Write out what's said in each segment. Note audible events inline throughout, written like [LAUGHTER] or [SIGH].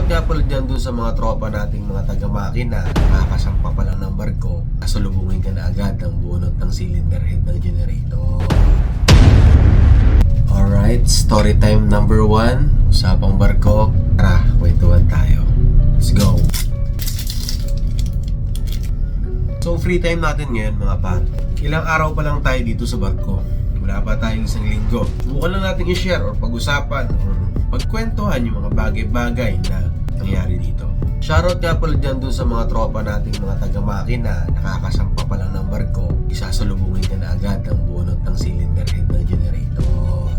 Shoutout nga pala dyan dun sa mga tropa nating mga taga-makina nakakasampa pa lang ng barko kasalubungin ka na agad ng bunot ng cylinder head ng generator. Alright, story time number one. Usapang barko. Tara, kwentuhan tayo. Let's go. So, free time natin ngayon mga pat. Ilang araw pa lang tayo dito sa barko. Wala pa tayong isang linggo. Subukan lang natin i-share or pag-usapan or pagkwentuhan yung mga bagay-bagay na nangyari dito. Shoutout nga pala dyan dun sa mga tropa nating mga taga-makina nakakasampa pa lang ng barko. Isasalubungin ka na agad ng bunot ng cylinder head ng generator.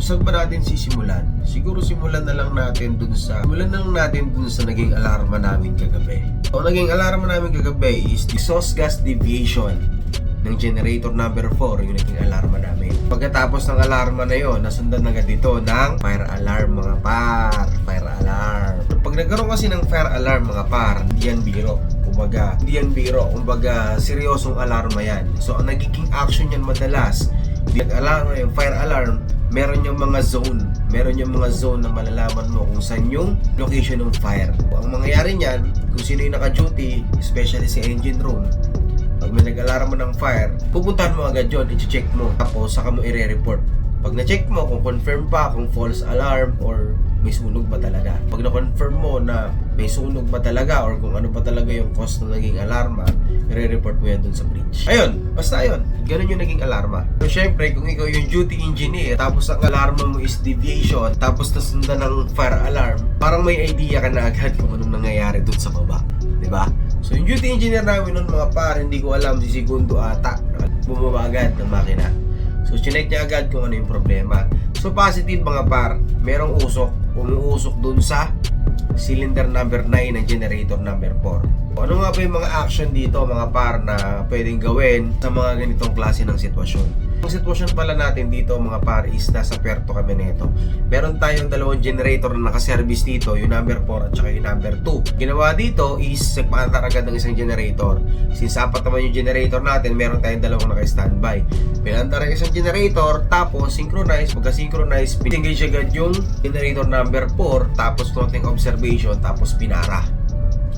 Saan ba natin sisimulan? Siguro simulan na lang natin dun sa simulan na lang natin dun sa naging alarma namin kagabi. Ang naging alarma namin kagabi is the exhaust gas deviation ng generator number 4 yung naging alarma namin. Pagkatapos ng alarma na yon, nasundan agad dito ng fire alarm mga par. Fire alarm. Pag nagkaroon kasi ng fire alarm mga par, hindi yan biro. Kumbaga, hindi yan biro. Kumbaga, seryosong alarma yan. So, ang nagiging action yan madalas, nag-alarm yung fire alarm, meron yung mga zone. Meron yung mga zone na malalaman mo kung saan yung location ng fire. Ang mangyayari niyan, kung sino yung naka-duty, especially sa engine room, pag may nag-alarm mo ng fire, pupuntahan mo agad yun, i-check mo. Tapos, saka mo i-report. Pag na-check mo, kung confirm pa kung false alarm or may sunog ba talaga. Pag na-confirm mo na may sunog ba talaga or kung ano ba talaga yung cause na naging alarma, i-report mo yan dun sa bridge. Ayun, basta ayun. Ganun yung naging alarma. So, syempre, kung ikaw yung duty engineer, tapos ang alarma mo is deviation, tapos nasundan ng fire alarm, parang may idea ka na agad kung anong nangyayari dun sa baba. ba? So, yung duty engineer namin nun mga par, hindi ko alam si segundo ata. Bumaba agad ng makina. So, chinek niya agad kung ano yung problema. So, positive mga par, merong usok, umuusok dun sa cylinder number 9 ng generator number 4. Ano nga ba yung mga action dito mga par na pwedeng gawin sa mga ganitong klase ng sitwasyon? Ang sitwasyon pala natin dito mga par is nasa Puerto kami nito. Meron tayong dalawang generator na nakaservice dito, yung number 4 at saka yung number 2. Ginawa dito is nagpaantar agad ng isang generator. Since apat naman yung generator natin, meron tayong dalawang naka-standby. Pinantar ang isang generator, tapos synchronize, pagka-synchronize, pinengage agad yung generator number 4, tapos konting observation, tapos pinara.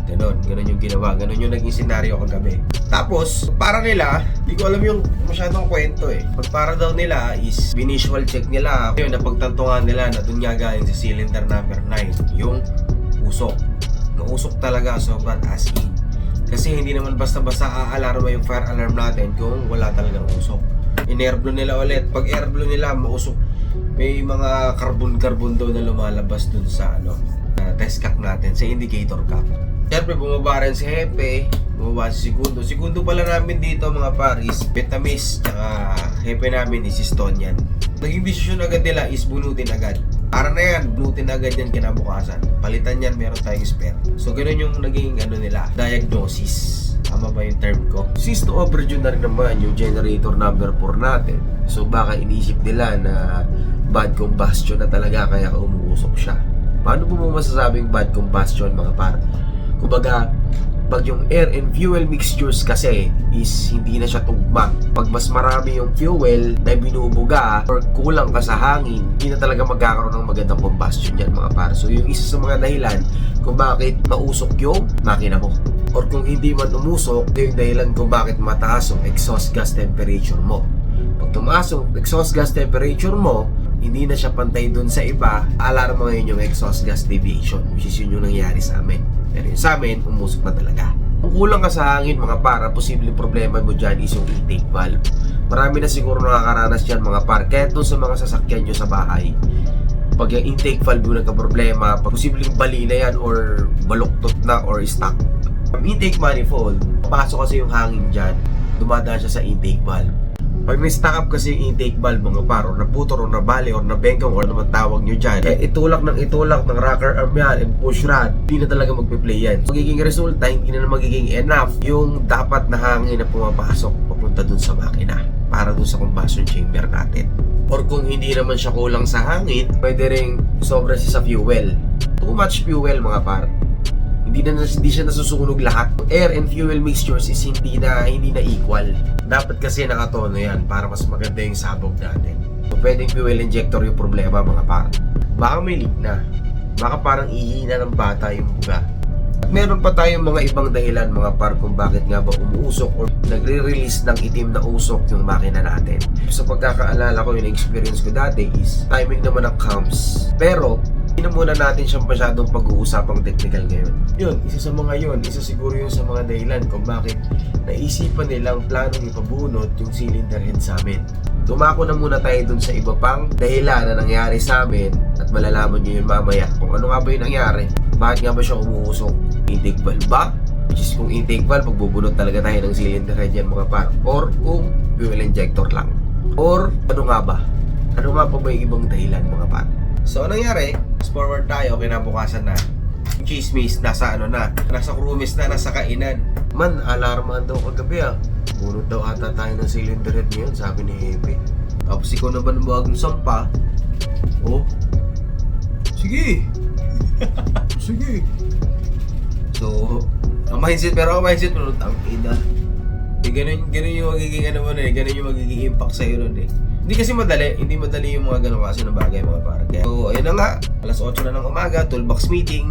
Ganon, ganon yung ginawa. Ganon yung naging senaryo kagabi. Tapos, para nila, hindi ko alam yung masyadong kwento eh. Pag para daw nila is visual check nila. Yun, napagtantungan nila na dun nga galing sa cylinder number 9, yung usok. Nausok talaga sobrang as in. Kasi hindi naman basta-basta aalarma yung fire alarm natin kung wala talagang usok. In-airblow nila ulit. Pag airblow nila, mausok. May mga carbon-carbon daw na lumalabas dun sa ano, na test cap natin, sa indicator cap. Siyempre, bumaba rin si Hepe, bumaba si Segundo. Segundo pala namin dito mga paris, Betamis, tsaka Hepe namin is Estonian. Naging desisyon agad nila is bunutin agad. Para na yan, bunutin agad yan kinabukasan. Palitan yan, meron tayong spare. So, ganun yung naging ano nila, diagnosis. Tama ba yung term ko? Since overdue na rin naman yung generator number 4 natin, so baka inisip nila na bad combustion na talaga kaya umuusok siya. Paano po mo masasabing bad combustion mga par? Kumbaga, pag yung air and fuel mixtures kasi is hindi na siya tugma. Pag mas marami yung fuel na binubuga or kulang ka sa hangin, hindi na talaga magkakaroon ng magandang combustion yan mga par. So yung isa sa mga dahilan kung bakit mausok yung makina mo. Or kung hindi man umusok, yung dahilan kung bakit mataas yung exhaust gas temperature mo. Pag tumaas yung exhaust gas temperature mo, hindi na siya pantay dun sa iba, alarma ngayon yung exhaust gas deviation, which is yun yung nangyari sa amin. Pero yung sa amin, umusok na talaga. Kung kulang ka sa hangin mga para, posibleng problema mo dyan is yung intake valve. Marami na siguro nakakaranas dyan mga par, kahit doon sa mga sasakyan nyo sa bahay. Pag yung intake valve yung nagka-problema, pag posibleng bali na yan or baluktot na or stuck. Ang intake manifold, pasok kasi yung hangin dyan, dumadaan siya sa intake valve. Pag na-stack up kasi yung intake valve mga par, or naputol, or nabali, or nabengkong, or naman tawag nyo dyan, kaya itulak ng itulak ng rocker arm yan and push rod, hindi na talaga magpe-play yan. Magiging resulta, hindi na magiging enough yung dapat na hangin na pumapasok papunta dun sa makina para dun sa combustion chamber natin. Or kung hindi naman siya kulang sa hangin, pwede ring sobra siya sa fuel. Too much fuel mga par hindi na hindi siya nasusunog lahat. Air and fuel mixtures is hindi na hindi na equal. Dapat kasi nakatono yan para mas maganda yung sabog natin. So, pwedeng fuel injector yung problema mga par. Baka may leak na. baka parang ihina ng bata yung buga. At meron pa tayong mga ibang dahilan mga par kung bakit nga ba umuusok or nagre-release ng itim na usok yung makina natin. Sa pagkakaalala ko yung experience ko dati is timing naman ng cams. Pero hindi na muna natin siyang masyadong pag-uusapang technical ngayon. Yun, isa sa mga yun, isa siguro yun sa mga dahilan kung bakit naisipan nilang planong ipabunot yung cylinder head sa amin. Dumako na muna tayo dun sa iba pang dahilan na nangyari sa amin at malalaman nyo yun mamaya kung ano nga ba yung nangyari. Bakit nga ba siya umuusok? Intake valve ba? Which is kung intake valve, magbubunot talaga tayo ng cylinder head yan mga par. Or kung fuel injector lang. Or ano nga ba? Ano nga pa ba yung ibang dahilan mga par? So, anong nangyari? Forward tayo, kinabukasan na. Chismis, nasa ano na, nasa crewmates na, nasa kainan. Man, alarmahan daw kagabi ah. Bunot daw ata tayo ng cylinder head ngayon, sabi ni Hepe. Tapos ikaw na ba ng bagong sampa? Oh. Sige. [LAUGHS] Sige. So, ang mindset, pero ang mindset mo, ang ina. Eh, ganun, ganun yung magiging ano mo na eh, ganun yung magiging impact sa'yo nun eh. Hindi kasi madali, hindi madali yung mga ganun kasi ng bagay mga para. Kaya, so, ayun na nga, alas 8 na ng umaga, toolbox meeting.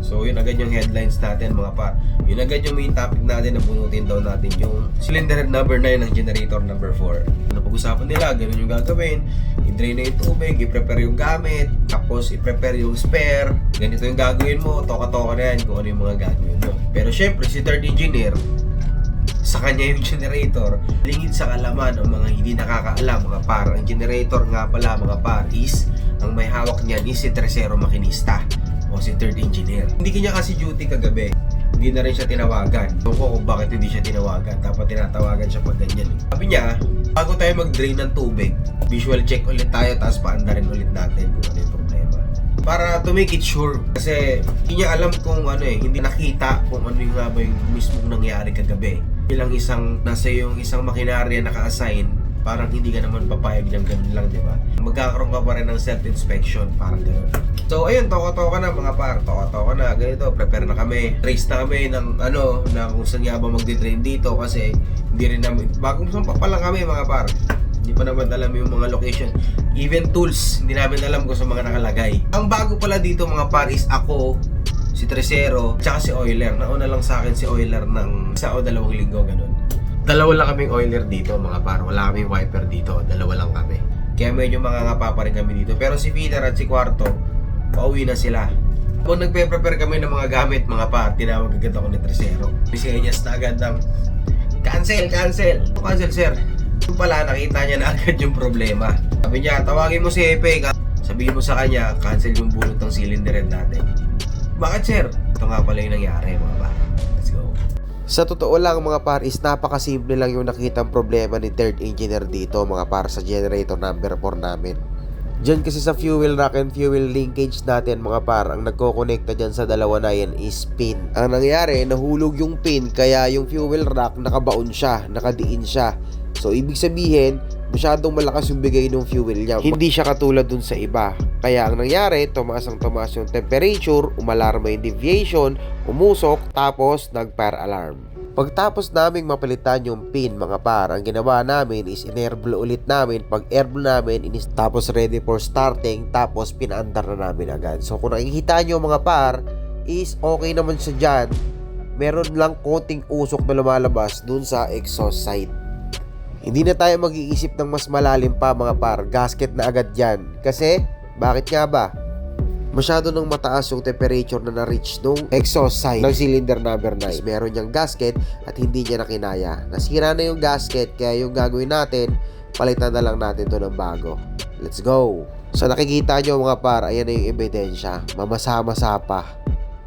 So, yun agad yung headlines natin mga par. Yun agad yung main topic natin na bunutin daw natin yung cylinder head number 9 ng generator number 4. Napag-usapan nila, ganun yung gagawin. I-drain na yung tubig, i-prepare yung gamit, tapos i-prepare yung spare. Ganito yung gagawin mo, toka-toka na yan kung ano yung mga gagawin mo. Pero syempre, si third engineer, sa kanya yung generator, lingid sa kalaman ng mga hindi nakakaalam mga par. Ang generator nga pala mga par ang may hawak niyan is si tercero makinista o si third engineer. Hindi kanya kasi duty kagabi. Hindi na rin siya tinawagan. Ewan ko kung bakit hindi siya tinawagan. Dapat tinatawagan siya pag ganyan. Sabi niya, bago tayo mag-drain ng tubig, visual check ulit tayo tapos paandarin ulit natin kung ano yung problema. Para to make it sure. Kasi hindi niya alam kung ano eh, hindi nakita kung ano yung nga ba yung mismong nangyari kagabi. Bilang isang, nasa yung isang makinarya naka-assign, parang hindi ka naman papayag ng ganun lang, di ba? Magkakaroon ka pa rin ng self-inspection, parang ganun. So, ayun, toko-toko na mga par, toko-toko na, ganito, prepare na kami. Trace na kami ng ano, na kung saan nga ba magdi-drain dito kasi hindi rin namin, bagong sampa pa lang kami mga par. Hindi pa naman alam yung mga location. Even tools, hindi namin alam kung sa mga nakalagay. Ang bago pala dito mga par is ako, si Tresero, tsaka si Euler. Nauna lang sa akin si Euler ng isa o dalawang linggo, ganun. Dalawa lang kaming Euler dito mga par. Wala kaming wiper dito. Dalawa lang kami. Kaya medyo mangangapa pa rin kami dito. Pero si Peter at si Kwarto, pauwi na sila. Kung nagpe-prepare kami ng mga gamit, mga par, tinawag agad ako ni Tresero. Sisenyas na agad ng cancel, cancel. Cancel, sir? Yung pala, nakita niya na agad yung problema. Sabi niya, tawagin mo si Epe. Sabihin mo sa kanya, cancel yung bulot ng cylinder natin. Bakit, sir? Ito nga pala yung nangyari, mga par. Let's go. Sa totoo lang mga par is napakasimple lang yung nakitang problema ni third engineer dito mga par sa generator number 4 namin. Diyan kasi sa fuel rack and fuel linkage natin mga par, ang nagkokonekta dyan sa dalawa na yan is pin. Ang nangyari, nahulog yung pin kaya yung fuel rack nakabaon siya, nakadiin siya. So ibig sabihin, masyadong malakas yung bigay ng fuel niya. Hindi siya katulad dun sa iba. Kaya ang nangyari, tumaas ang tumaas yung temperature, umalarma yung deviation, umusok, tapos nag-fire alarm. Pagtapos naming mapalitan yung pin mga par, ang ginawa namin is in-airblow ulit namin. Pag airblow namin, inis tapos ready for starting, tapos pinaandar na namin agad. So kung nakikita nyo mga par, is okay naman siya dyan. Meron lang konting usok na lumalabas dun sa exhaust side. Hindi na tayo mag-iisip ng mas malalim pa mga par, gasket na agad yan. Kasi, bakit nga ba? Masyado nang mataas yung temperature na na-reach nung exhaust side ng cylinder number 9. Meron niyang gasket at hindi niya na kinaya. Nasira na yung gasket kaya yung gagawin natin, palitan na lang natin to ng bago. Let's go! So nakikita nyo mga par, ayan na yung ebidensya. Mamasa-masa pa.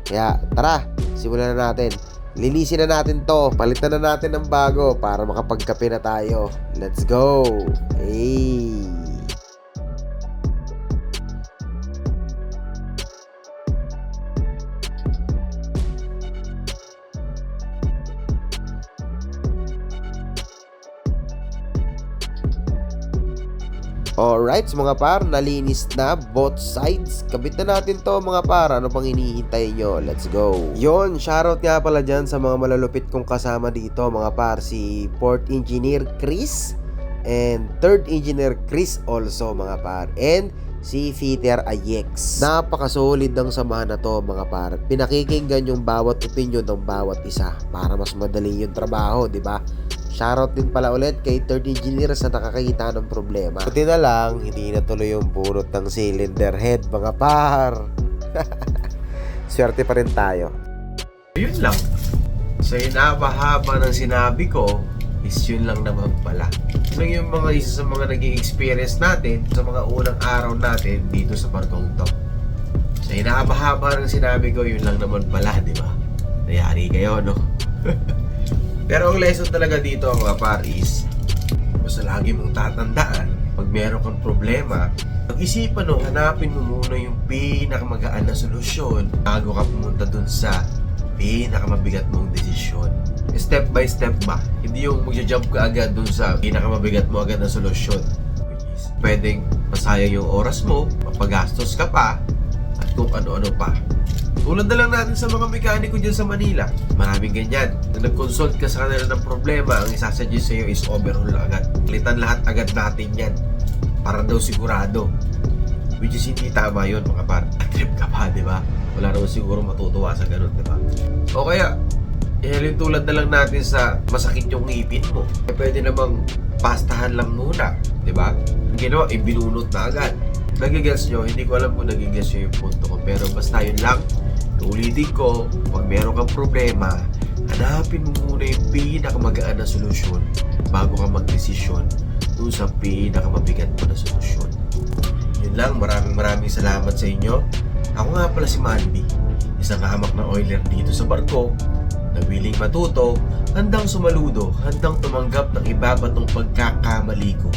Kaya tara, simulan na natin. Linisin na natin to. Palitan na natin ng bago para makapagkape na tayo. Let's go! Hey! Alright, so mga par, nalinis na both sides. Kabit na natin to mga par. Ano pang hinihintay nyo? Let's go. Yon, shoutout nga pala dyan sa mga malalupit kong kasama dito mga par. Si Port Engineer Chris and Third Engineer Chris also mga par. And si Peter Ayex. Napakasolid ng samahan na to mga par. Pinakikinggan yung bawat opinion ng bawat isa para mas madali yung trabaho, di ba? Shoutout din pala ulit kay third engineer sa nakakita ng problema. Buti na lang, hindi natuloy yung bunot ng cylinder head mga par. [LAUGHS] Swerte pa rin tayo. Yun lang. Sa inabahaba ng sinabi ko, is yun lang naman pala. Yun yung mga isa sa mga naging experience natin sa mga unang araw natin dito sa barkong to. Sa inabahaba ng sinabi ko, yun lang naman pala, di ba? Nayari kayo, no? [LAUGHS] Pero ang lesson talaga dito mga par is, basta lagi mong tatandaan, pag meron kang problema, pag-isipan mo, hanapin mo muna yung pinakamagaan na solusyon bago ka pumunta dun sa pinakamabigat mong desisyon. Step by step ba? Hindi yung magja-jump ka agad dun sa pinakamabigat mo agad na solusyon. Pwedeng masayang yung oras mo, mapagastos ka pa, at kung ano-ano pa. Tulad na lang natin sa mga mekaniko dyan sa Manila. Maraming ganyan. Na nag-consult ka sa kanila ng problema, ang isasuggest sa'yo is overhaul agad. Klitan lahat agad natin yan. Para daw sigurado. Which is hindi tama yun mga par. [LAUGHS] Trip ka pa, di ba? Wala naman siguro matutuwa sa ganun, di ba? O kaya, eh, tulad na lang natin sa masakit yung ngipin mo. Eh, pwede namang pastahan lang muna, di ba? Ang ginawa, ibinunot na agad. Nagigets nyo, hindi ko alam kung nagigets nyo yung punto ko. Pero basta yun lang, ulitin ko, pag meron kang problema, hanapin mo muna yung pinakamagaan na solusyon bago ka magdesisyon dun sa pinakamabigat mo na solusyon. Yun lang, maraming maraming salamat sa inyo. Ako nga pala si Mandy, isang hamak na oiler dito sa barko na willing matuto, handang sumaludo, handang tumanggap ng ibabatong pagkakamali ko.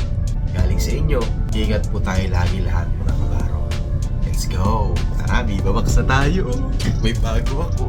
Galing sa inyo, ingat po tayo lagi lahat mga kabaro. Let's go! Tara, babaks na tayo! May bago ako!